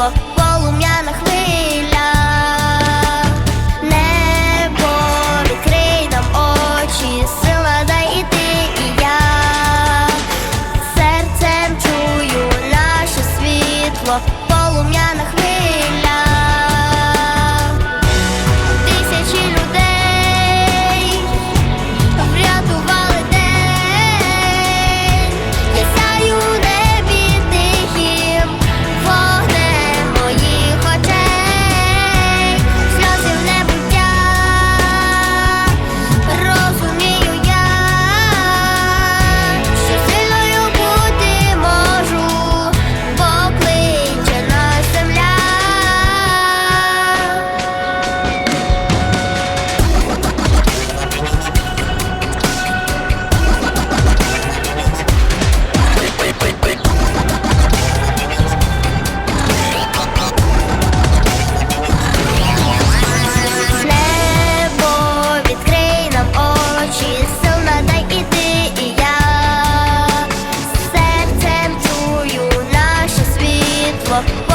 світло, полум'яна хвиля, небо відкрий нам очі, сила дай і ти, і я серцем чую наше світло, полум'яна хвиля. ครับ